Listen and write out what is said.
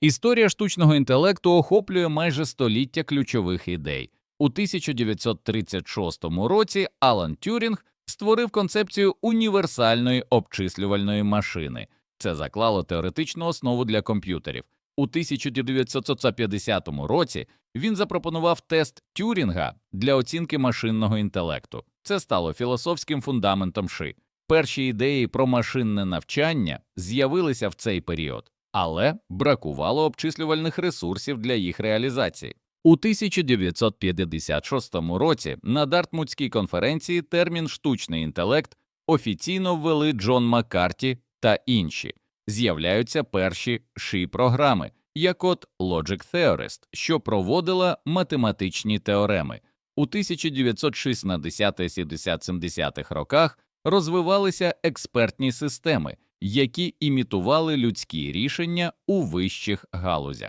Історія штучного інтелекту охоплює майже століття ключових ідей. У 1936 році Алан Тюрінг створив концепцію універсальної обчислювальної машини. Це заклало теоретичну основу для комп'ютерів. У 1950 році він запропонував тест Тюрінга для оцінки машинного інтелекту. Це стало філософським фундаментом ШИ. Перші ідеї про машинне навчання з'явилися в цей період, але бракувало обчислювальних ресурсів для їх реалізації. У 1956 році на Дартмутській конференції термін штучний інтелект офіційно ввели Джон Маккарті та інші. З'являються перші ши програми, як от Logic Theorist, що проводила математичні теореми. У 1960-70-х роках розвивалися експертні системи, які імітували людські рішення у вищих галузях.